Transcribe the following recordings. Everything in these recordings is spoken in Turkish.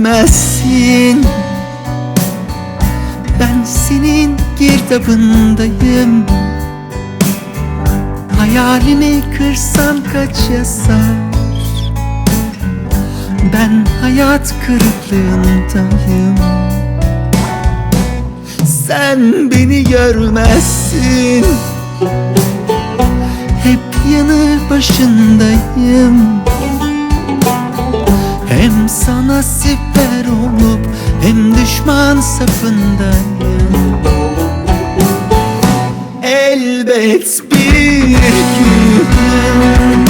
bilmezsin Ben senin girdabındayım. Hayalini kırsan kaç yazar Ben hayat kırıklığındayım. Sen beni görmezsin. Hep yanı başındayım sana siper olup hem düşman safındayım Elbet bir gün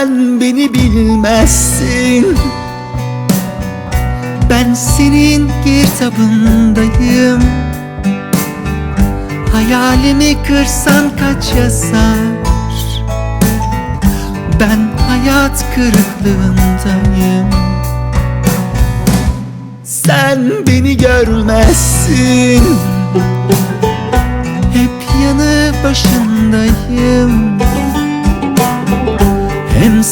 Sen beni bilmezsin. Ben senin girdabındayım Hayalimi kırsan kaç yazar? Ben hayat kırıklığındayım. Sen beni görmezsin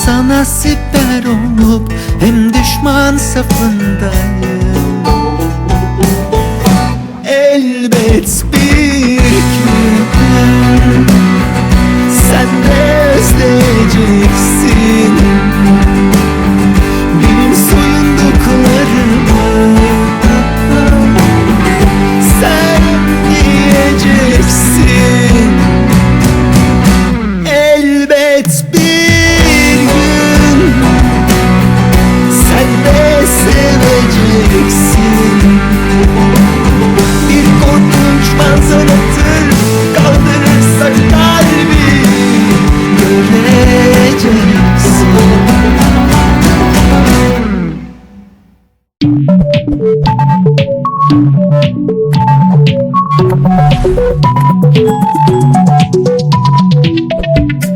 Sana siper olup hem düşman safındayım. Elbet bir gün Sen de özleyeceksin.